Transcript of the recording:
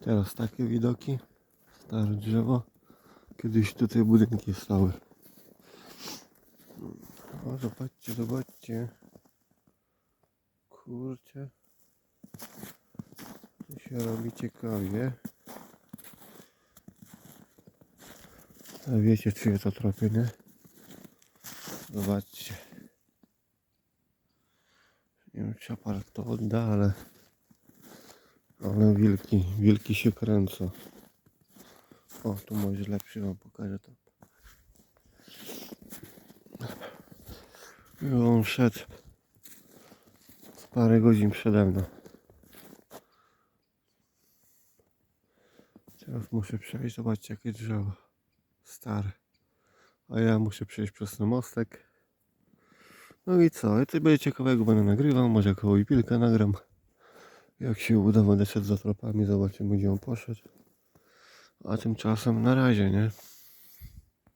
Teraz takie widoki. Stare drzewo. Kiedyś tutaj budynki stały. O, zobaczcie, zobaczcie. Kurczę. Tu się robi ciekawie. A wiecie, czyje to tropy, nie? Zobaczcie. Nie wiem, czy aparat to odda, ale... Ale wilki, wilki się kręcą. O, tu może lepszy wam pokażę to. I on szedł parę godzin przede mną. Teraz muszę przejść, zobaczcie jakie drzewo. Stare. A ja muszę przejść przez ten mostek. No i co? I to będzie ciekawego będę nagrywał, może koło i pilkę nagram. Jak się uda, będę szedł za tropami, zobaczymy gdzie on poszedł. A tymczasem na razie, nie?